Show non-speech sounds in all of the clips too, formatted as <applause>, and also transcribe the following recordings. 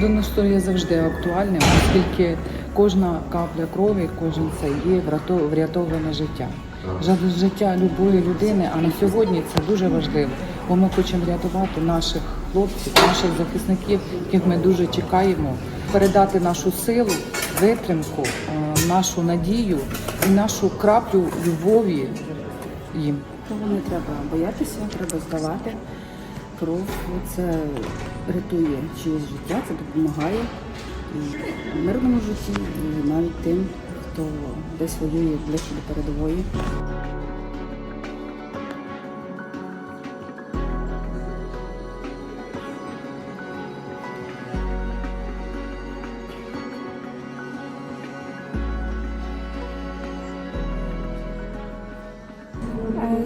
Донорство є завжди актуальним, оскільки кожна капля крові, кожен це є врятоване життя. Життя любої людини, а на сьогодні це дуже важливо, бо ми хочемо рятувати наших хлопців, наших захисників, яких ми дуже чекаємо, передати нашу силу, витримку, е, нашу надію і нашу краплю любові їм. Того не треба боятися, треба здавати кров. Це рятує чиєсь життя, це допомагає мирному житті, і навіть тим, хто десь воює ближче до передової.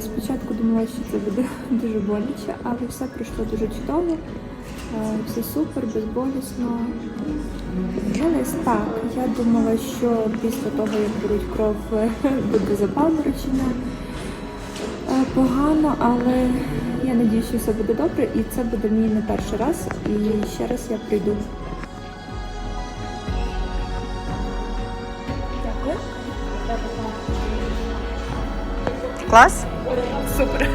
Спочатку думала, що це буде <laughs> дуже боляче, але все пройшло дуже чудово. Е, Все супер, безболісно. Ну, так. Я думала, що після того, як беруть кров, <laughs> буде запаморочення. Е, Погано, але я надію, що все буде добре, і це буде мій не перший раз. І ще раз я прийду. Клас? Супер.